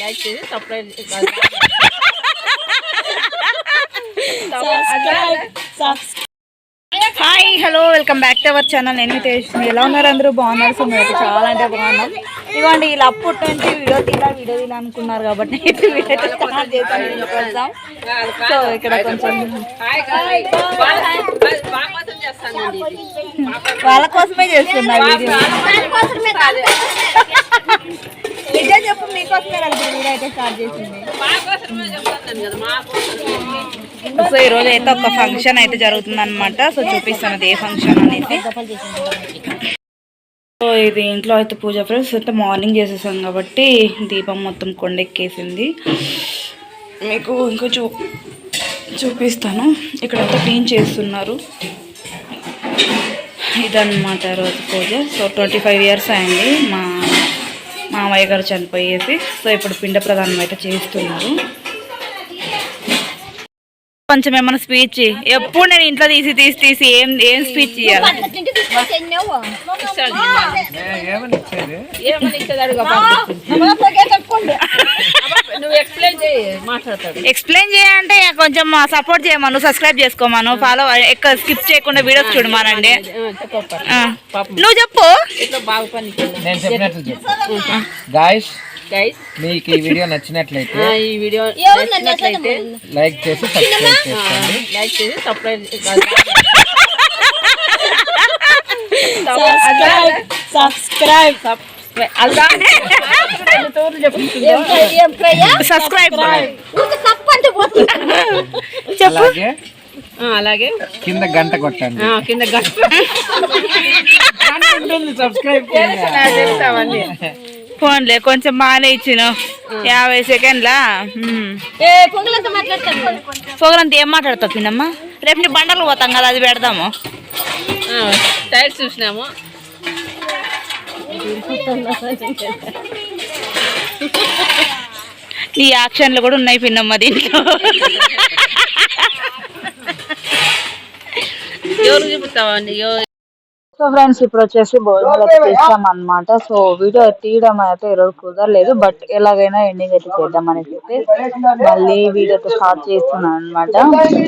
Like చేసి subscribe hi hello welcome back to our channel నేను తేజ్ని ఎలా ఉన్నారు అందరూ? బాగున్నారు. సో మేము చాలా అంటే బాగున్నాం. ఇవ్వండి ఇలా అప్పటి నుంచి వీడియో తీలా వీడియో తీలా అనుకున్నారు కాబట్టి వీడియో. సో ఇక్కడ కొంచెం వాళ్ళ కోసమే చేస్తున్నా వీడియో. నిజం చెప్పు మీకోసమే స్టార్ట్ చేసింది. సో ఈ రోజు అయితే ఒక ఫంక్షన్ అయితే జరుగుతుంది అనమాట సో చూపిస్తాను అది ఏ ఫంక్షన్ అనేది. సో ఇది ఇంట్లో అయితే పూజ ఫ్రెండ్స్ అయితే మార్నింగ్ చేసేసాం కాబట్టి దీపం మొత్తం కొండెక్కేసింది. మీకు ఇంకా చూ చూపిస్తాను. ఇక్కడంతా క్లీన్ చేస్తున్నారు. ఇదన్నమాట రోజు పూజ. సో ట్వంటీ ఫైవ్ ఇయర్స్ అయింది. మా మామయ్య గారు చనిపోయేసి సో ఇప్పుడు పిండ ప్రదానం అయితే చేస్తున్నారు కొంచెం ఏమైనా స్పీచ్ ఎప్పుడు నేను ఇంట్లో తీసి తీసి తీసి ఏం ఏం స్పీచ్ ఇవ్వాలి మాట్లాడతాడు. ఎక్స్ప్లెయిన్ చేయాలంటే కొంచెం సపోర్ట్ చేయమను సబ్స్క్రైబ్ చేసుకోమను ఫాలో ఎక్కువ స్కిప్ చేయకుండా వీడియోస్ చూడమానండి. చెప్పప్ప ఆ. పాపం. నువ్వు చెప్పు. ఇట్లా బాగా పని నేను చెప్పినట్లు చెప్పు. గాయస్ గైస్ మీకు ఈ వీడియో నచ్చినట్లయితే ఈ వీడియో నచ్చినట్లయితే లైక్ చేసి సబ్స్క్రైబ్ చేసుకోండి. లైక్ చేసి సబ్స్క్రైబ్ సబ్స్క్రైబ్. అలానే తోడు చెప్తుందో సబ్స్క్రైబ్ అలాగే. ఆ, అలాగే. కింద గంట కొట్టండి. ఆ, కింద గంట. సబ్స్క్రైబ్ ఫోన్లే కొంచెం బాగానే ఇచ్చిన. యాభై సెకండ్లా? పొగలంతా ఏం మాట్లాడతావు పిన్నమ్మ? రేపు నీ బండలు పోతాం కదా అది పెడదాము. ఆ, టైల్స్ చూసినాము. నీ యాక్షన్లు కూడా ఉన్నాయి పిన్నమ్మ దీంట్లో సో ఫ్రెండ్స్ ఇప్పుడు వచ్చేసి భోజనాలు అయితే చేస్తాం అనమాట సో వీడియో తీయడం అయితే ఈరోజు కుదరలేదు బట్ ఎలాగైనా ఎండింగ్ అయితే చేద్దాం అనేసి అయితే మళ్ళీ వీడియో అయితే స్టార్ట్ చేస్తున్నాను అనమాట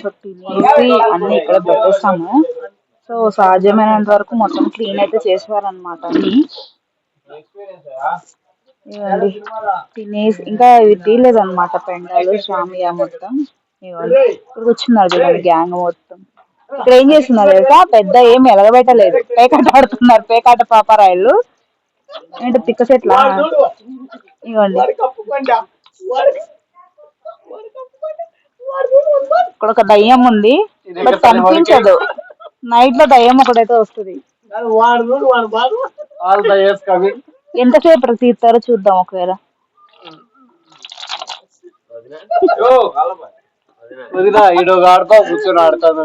సో తినేసి అన్ని ఇక్కడ పెట్టేస్తాము. సో సాధ్యమైనంత వరకు మొత్తం క్లీన్ అయితే చేసేవారనమాట అన్ని. ఇవ్వండి తినేసి ఇంకా ఇవి తీయలేదు అనమాట పెండాలు షామియా మొత్తం ఇవ్వండి ఇప్పుడు కూర్చున్నారు చూడండి గ్యాంగ్ మొత్తం. ఇక్కడ ఏం చేస్తున్నారు తెలుసా? పెద్ద ఏం ఎలగబెట్టలేదు. పేకాట ఆడుతున్నారు. పేకాట పాపరాయలు. ఏంటి తిక్క చెట్ల ఇవ్వండి. ఇక్కడ ఒక దయ్యం ఉంది. బట్ కనిపించదు. నైట్లో దయ్యం ఒకటైతే వస్తుంది. ఎంతసేపు తీస్తారో చూద్దాం ఒకవేళ. వదినా ఈడో ఆడుకో కూర్చొని ఆడుతాను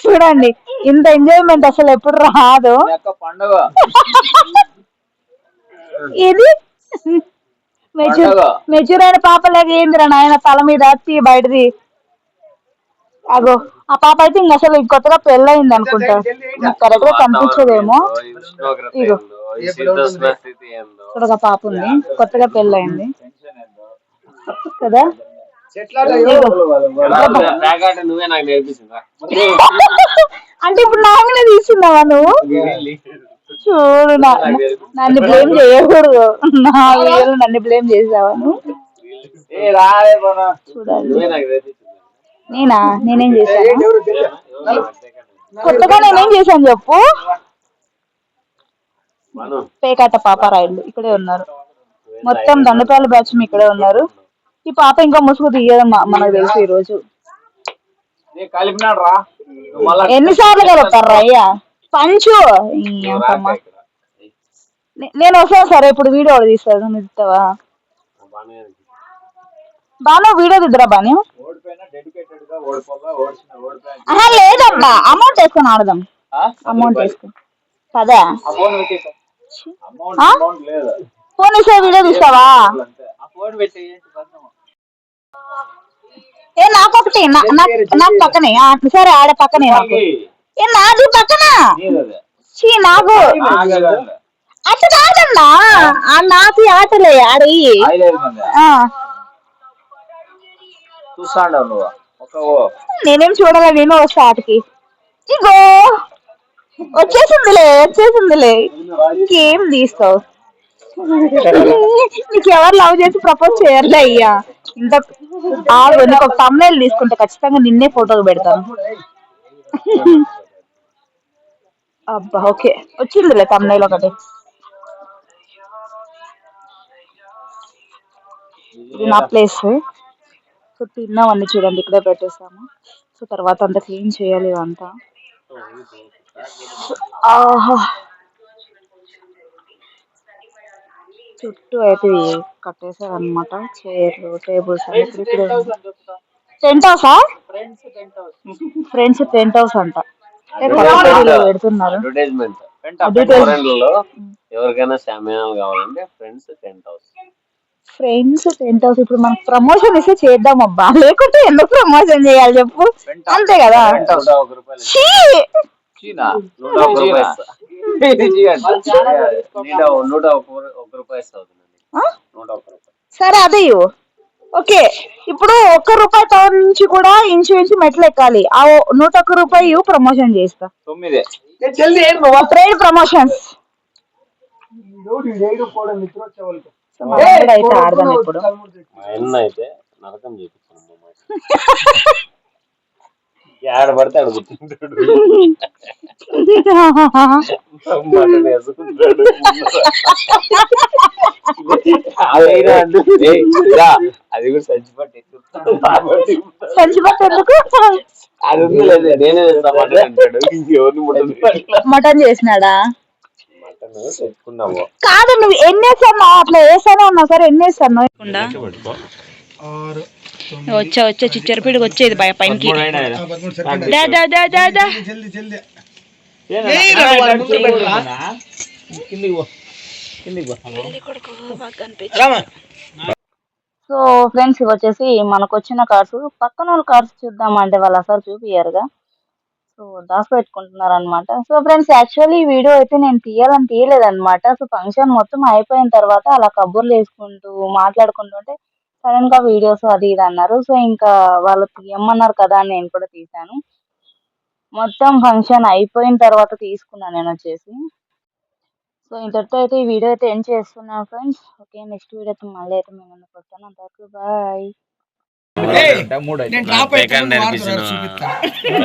చూడండి. ఇంత ఎంజాయ్మెంట్ అసలు ఎప్పుడు రాదు. పండుగ. ఇది? మెచ్యూర్. మెచ్యూర్ అయిన పాపలాగా ఏందిరా నాయన తల మీద అత్తి బయటది. అగో ఆ పాప అయితే ఇంక అసలు కొత్తగా పెళ్ళయింది అనుకుంటా. కరెక్ట్గా కనిపించదేమో. ఇగో. ఇక్కడ పాప ఉంది. కొత్తగా పెళ్ళయింది. కదా? అంటే ఇప్పుడు నా మీద తీసుకున్నావా నువ్వు? చూడు నా- నన్ను బ్లేమ్ చేయకూడదు. నా వీడియోలో నన్ను బ్లేమ్ చేసావా నువ్వు? చూడాలి. నేనా? నేనేం చేశాను? కొత్తగా నేనేం చేశాను చెప్పు. పేకాట పాపారాయుళ్ళు ఇక్కడే ఉన్నారు. మొత్తం దండపాల బ్యాచ్ ఇక్కడే ఉన్నారు. ఈ పాప ఇంకా ముసుగు తీయదు మనకు తెలుసు ఈ రోజు ఎన్నిసార్లు కలుపుతారు అయ్యా? పంచు. నేను వస్తాను సరే ఇప్పుడు వీడియో ఒకటి తీస్తాను ఇస్తావా? బాను వీడియో దిద్దురా బాను. ఆహా లేదబ్బా. అమౌంట్ వేసుకొని ఆడదాం. అమౌంట్ వేసుకొని పదా? ఫోన్ పెట్టేసా అమౌంట్ ఆ? అమౌంట్ లేదు? ఫోన్ ఇస్తే వీడియో తీస్తావా ఏ నాకు ఒకటి నా- నాకు పక్కనే. ఆ, సరే ఆడ పక్కనే నాకు. ఏ నాది పక్కన? చీ నాకు. అట్లా కాదన్నా ఆ నాకి ఆటలే ఆడి ఐదు ఐదు మంది చూస్తాండవు నువ్వు. ఒక నేనేం చూడాలి నేను వస్తా ఆటకి ఇగో! వచ్చేసిందిలే వచ్చేసిందిలే. ఇంకేం తీస్తావు? నీకు ఎవరు లవ్ చేసి ప్రపోజ్ చేయర్లే అయ్యా. ఇంత ఆగు నీకు ఒక తమ్నేల్ తీసుకుంటే ఖచ్చితంగా నిన్నే ఫోటోలు పెడతాను. అబ్బా ఓకే. వచ్చిందిలే తమ్నేల్ ఒకటి. ఇది నా ప్లేస్ సో తిన్నామని చూడండి ఇక్కడే పెట్టేసాము సో తర్వాత అంతా క్లీన్ చేయాలి ఇదంతా. ఆహా! చుట్టూ అయితే కట్టేశారు అనమాట చైర్లు టేబుల్స్ అన్ని టెంట్ హౌసా ఫ్రెండ్స్ టెంట్ హౌస్ అంట. పెడుతున్నారు. ఎవరికైనా శామ్యానాలు కావాలంటే friends tent house friends tent house ఇప్పుడు మనకు ప్రమోషన్ ఇస్తే చేద్దాం అబ్బా లేకుంటే ఎందుకు ప్రమోషన్ చేయాలి చెప్పు? అంతే కదా? నూట ఒక రూపాయలు. ఛీ! చీనా? నూట ఒక రూపాయి ఇస్తా. నూట నూట ఒక ఒక రూపాయి ఇస్తా అవుతుందండి ఆ? నూట ఒక రూపాయి. సరే అదే ఇవ్వు. ఓకే. ఇప్పుడు ఒక్క రూపాయి టౌన్ నుంచి కూడా ఇంచు ఇంచు మెట్లు ఎక్కాలి. ఆ ఓ- నూట ఒక్క రూపాయి ఇవ్వు, ప్రమోషన్ చేస్తా. తొమ్మిది. ట్రేడ్ ప్రమోషన్స్ సో అయితే ఆడదాం ఇప్పుడు అయితే నరకం చేపించాను మా మాట ఆడ పడితే ఆడ కూర్చుంటాడు మటన్ వేసుకుంటాడు. అదైనా అంటే, "ఏయ్, రా, అది కూడా ఎందుకు? అది ఉంది లేదు నేనే తెస్తా మటన్ అంటాడు. ఇంకెవరిని ముట్టదు. మటన్ చేసినాడా? కాదు నువ్వు ఎన్ని వేసాను అట్లా వేసాను అన్నా సరే ఎన్ని వేసాను వచ్చా వచ్చా చిచ్చరపీడికి వచ్చేది భయ పైనకి. దా దా దా దా దా. సో ఫ్రెండ్స్ ఇవి వచ్చేసి మనకు వచ్చిన కార్స్. పక్కన వాళ్ళ కార్స్ చూద్దామంటే వాళ్ళు అసలు చూపియ్యారుగా. సో దాచిపెట్టుకుంటున్నారు అనమాట సో ఫ్రెండ్స్ యాక్చువల్లీ ఈ వీడియో అయితే నేను తీయాలని తీయలేదనమాట సో ఫంక్షన్ మొత్తం అయిపోయిన తర్వాత అలా కబుర్లు వేసుకుంటూ మాట్లాడుకుంటుంటే సడన్గా వీడియోస్ అది ఇది అన్నారు. సో ఇంకా వాళ్ళు తీయమన్నారు కదా అని నేను కూడా తీశాను. మొత్తం ఫంక్షన్ అయిపోయిన తర్వాత తీసుకున్నాను నేను వచ్చేసి. సో ఇంతటితో అయితే ఈ వీడియో అయితే ఎండ్ చేస్తున్నాను ఫ్రెండ్స్ ఓకే నెక్స్ట్ వీడియోతో మళ్ళీ అయితే మేము ముందుకు వస్తాను అంతవరకు బాయ్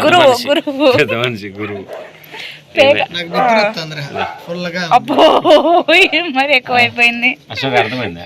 గురువు గురువు. మనిషి గురువు. అబ్బో మరి ఎక్కువైపోయింది. అశోక్ అర్థమైందా?